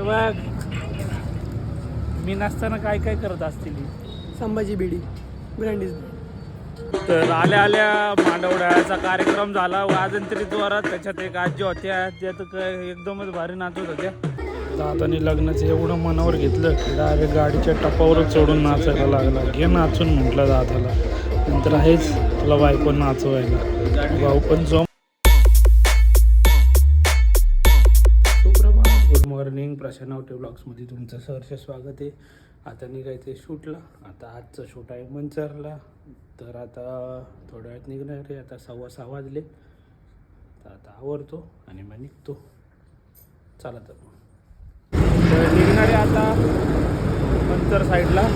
इकडे बघ मी नसताना काय काय करत असतील? संभाजी बेडी ब्रँडीज तर आल्या आल्या मांडवड्याचा कार्यक्रम झाला. वाजंत्री द्वारात त्याच्यात एक आजी होत्या त्या तर काय एकदमच भारी नाचत होत्या. दादानी लग्नाचं एवढं मनावर घेतलं की डायरेक्ट गाडीच्या टपावरच चढून नाचायला लागला. घे नाचून म्हटलं दादाला. नंतर आहेच तुला बायको नाचवायला. भाऊ पण जो प्रशांत आवटे ब्लॉग्समध्ये तुमचं सहर्ष स्वागत आहे. आता निघायचं आहे शूटला. आता आजचं शूट आहे मंचरला. तर आता थोड्या वेळात निघणार आहे. आता सव्वा सहा वाजले. तर आता आवरतो आणि मग निघतो. चला तर मग. निघणार आहे आता मंचर साईडला.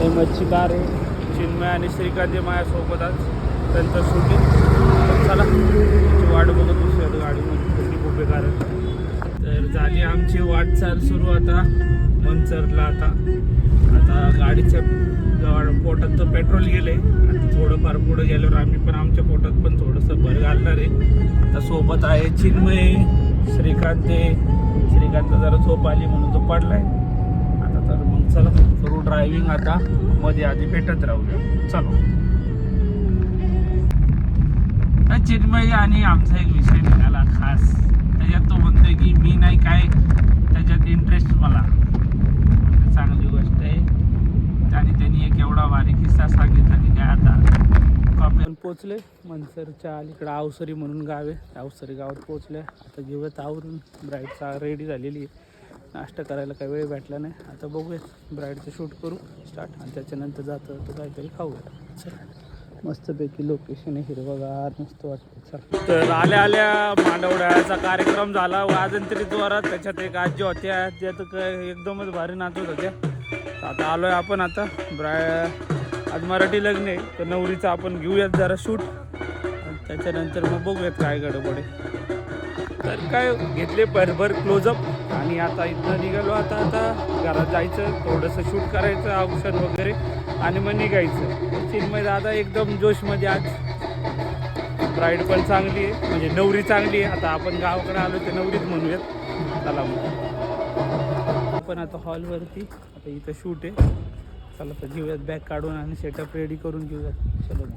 ते मच्छीदार आहे. चिन्मय आणि श्रीकांत हे माझ्यासोबत आज त्यांचं शूटिंग चला वाट बघत दुसऱ्या गाडीमध्ये. कुठली कारण. झाली आमची वाटचाल सुरू आता मंचरला आता. आता गाडीच्या गा- पोटात तर पेट्रोल गेले. आता थोडंफार पुढे गेल्यावर आम्ही पण आमच्या पोटात पण थोडंसं भर घालणार आहे. आता सोबत आहे चिन्मय श्रीकांत आहे. श्रीकांत जरा झोप आली म्हणून तो पडलाय. आता तर मग चला करू ड्रायव्हिंग आता. मध्ये आधी भेटत राहूया. चलो. चिन्मय आणि आमचा एक विषय नाही त्याच्यात तो म्हणतोय की मी नाही काय त्याच्यात इंटरेस्ट मला. चांगली गोष्ट आहे. आणि त्यांनी एक एवढा भारी किस्सा सांगितला की काय आता. आपण पोचले मनसरच्या अलीकडे अवसरी म्हणून गाव आहे. अवसरी गावात पोचले आता जेवत आवरून ब्राईडचा रेडी झालेली आहे. नाश्ता करायला काही वेळ भेटला नाही. आता बघूया. ब्राईडचं शूट करू स्टार्ट आणि त्याच्यानंतर जातं तर काहीतरी खाऊया. चला. मस्तपैकी लोकेशन आहे हिरवगार मस्त वाटतं तर आल्या आल्या मांडवड्याचा कार्यक्रम झाला. वाजंत्री द्वारात त्याच्यात एक आजी होत्या. त्या तर काय एकदमच भारी नाचत होत्या. आता आता आलोय आपण आता. ब्राय आज मराठी लग्न आहे. तर नवरीचं आपण घेऊयात जरा शूट आणि त्याच्यानंतर मग बघूयात काय गडबड आहे. तर काय घेतले भरभर क्लोजअप आणि आता इथनं निघालो आता. आता घरात जायचं थोडंसं शूट करायचं औषध वगैरे. आणि मग निघायचं. चिन्मय दादा एकदम जोशमध्ये आज. ब्राईड पण चांगली आहे म्हणजे नवरी चांगली आहे. आता आपण गावाकडे आलो ते नवरीच म्हणूयात. चला मग. आपण आता हॉलवरती आता इथं शूट आहे. चला तर घेऊयात बॅग काढून आणि सेटअप रेडी करून घेऊयात. चलो मग.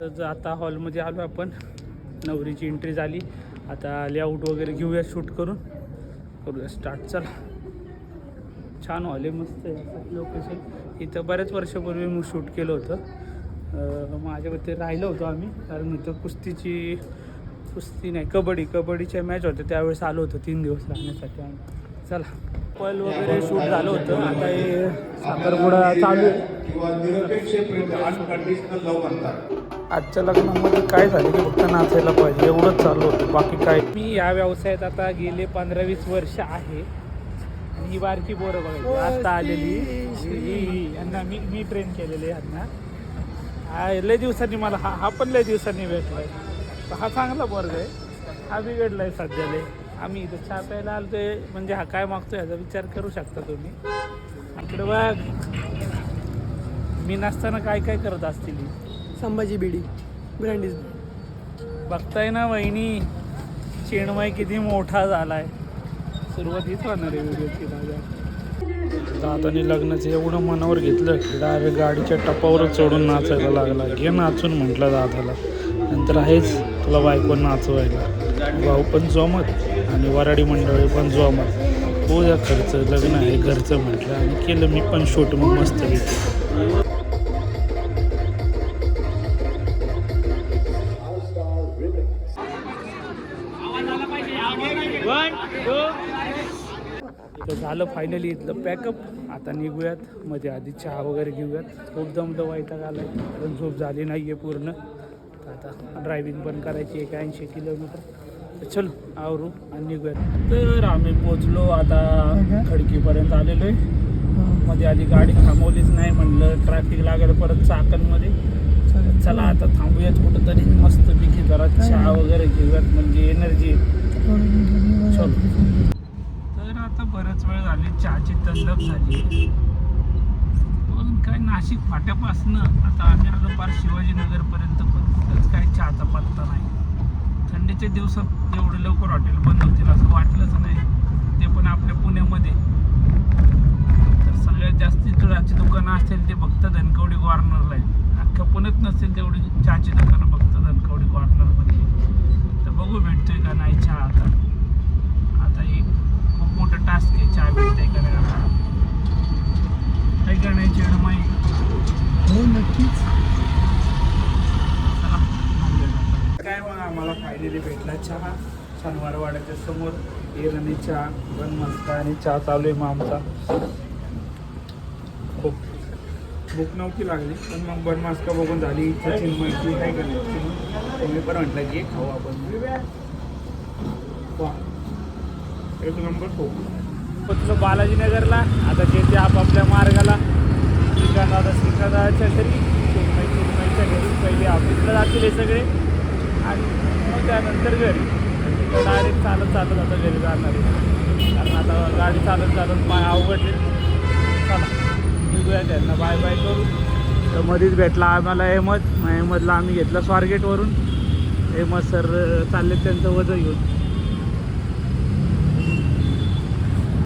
तर आता हॉलमध्ये आलो आपण. नवरीची एंट्री झाली. आता लेआउट वगैरे घेऊया शूट करून. करूया स्टार्ट चला. छान हॉल आहे मस्त आहे. लोकेशन इथं बऱ्याच वर्षापूर्वी मी शूट केलं होतं. माझ्यावरती राहिलो होतो आम्ही. कारण इथं कुस्तीची कुस्ती नाही कबड्डी. कबड्डीच्या मॅच होत्या. त्यावेळेस आलो होतो तीन दिवस राहण्यासाठी आम्ही. चला. पल वगैरे शूट झालं होतं. आता हे साखरपुडा चालू आहे. आजच्या लग्नामध्ये काय झालं की फक्त नाचायला पाहिजे. एवढंच चालू होतं. बाकी काय? मी या व्यवसायात आता गेले पंधरा वीस वर्ष आहे. ही बारकी पोरं बघायची. आता आलेली. ही- ही- ही. यांना मी मी ट्रेन केलेले यांना. हा लय दिवसांनी मला हा हा पण लय दिवसांनी भेटलाय. तर हा चांगला वर्ग आहे. हा बिघडलाय सध्या लय आम्ही इथं चहा प्यायला आलतोय. म्हणजे हा काय मागतोय याचा विचार करू शकता तुम्ही. इकडे बघ. मी नसताना काय काय करत असतील? ही? संभाजी बेडी. ब्रँडीज बघताय ना वहिनी. चिन्मय किती मोठा झालाय. सुरुवातीच होणार आहे व्हिडिओची माझ्या दादाने लग्नाचं एवढं मनावर घेतलं की डायरेक्ट गाडीच्या टपावरच चढून नाचायला लागला. घे नाचून म्हटलं दादाला. नंतर आहेच तुला बायको नाचवायला. भाऊ पण जोमत आणि वराडी मंडळी पण जोमत. हो या खर्च लग्न आहे घरचं म्हटलं. आणि केलं मी पण शूट मग मस्त तर झालं फायनली इथलं पॅकअप आता निघूयात. मध्ये आधी चहा वगैरे घेऊयात. खूप दमलं वैताग आलाय. पण झोप झाली नाही आहे पूर्ण. तर आता ड्रायव्हिंग पण करायची एक ऐंशी किलोमीटर. चलो आवरू आणि निघूयात. तर आम्ही पोचलो आता खडकीपर्यंत आलेलो आहे मध्ये आधी गाडी थांबवलीच नाही म्हणलं ट्रॅफिक लागेल परत चाकणमध्ये. चला आता थांबूयात कुठंतरी मस्तपैकी जरा चहा वगैरे घेऊयात म्हणजे एनर्जी चलो. आता बरंच वेळ झाली चहाची तल्लब झाली. पण काय नाशिक फाट्यापासनं आता आम्ही आलो पार शिवाजीनगरपर्यंत पण कुठंच काय चहाचा पत्ता नाही. थंडीच्या दिवसात एवढं लवकर हॉटेल बंद होतील असं वाटलंच नाही. ते पण आपल्या पुण्यामध्ये. तर सगळ्यात जास्ती चहाची दुकानं असतील ते फक्त धनकवडी कॉर्नरला आहे अख्ख्या पुण्यात नसतील तेवढी चहाची दुकानं फक्त धनकवडी कॉर्नरमध्ये. तर बघू भेटतोय का नाही चहा आता. आता एक खूप मोठं टास्क आहे चहा भेटतंय का नाही आता काही का नाही चिडमाई हो नक्कीच. काय मग आम्हाला फायनली भेटला चहा. शनिवार वाड्याच्या समोर एरणी चहा बन मस्का आणि चहा चालू आहे मग आमचा खूप भूक नव्हती लागली पण मग बन मस्का बघून झाली इच्छा चिन्मयची काय करायची? तुम्ही पण म्हटलं की खाऊ आपण. वा. एक नंबर पोहोचलो पोचलो बालाजीनगरला आता जे ते आपापल्या मार्गाला श्रीकांत आता श्रीकांताच्या घरी चिन्मय घरी पहिले ऑफिसला जातील हे सगळे. आणि मग त्यानंतर घरी. डायरेक्ट चालत चालत आता घरी जाणार आहे. कारण आता गाडी चालत चालत पाय अवघडले. चला निघूया त्यांना. बाय बाय करू. तर मध्येच भेटला आम्हाला अहमद. मग अहमदला आम्ही घेतला स्वारगेटवरून. अहमद सर चालले त्यांचं वजन घेऊन.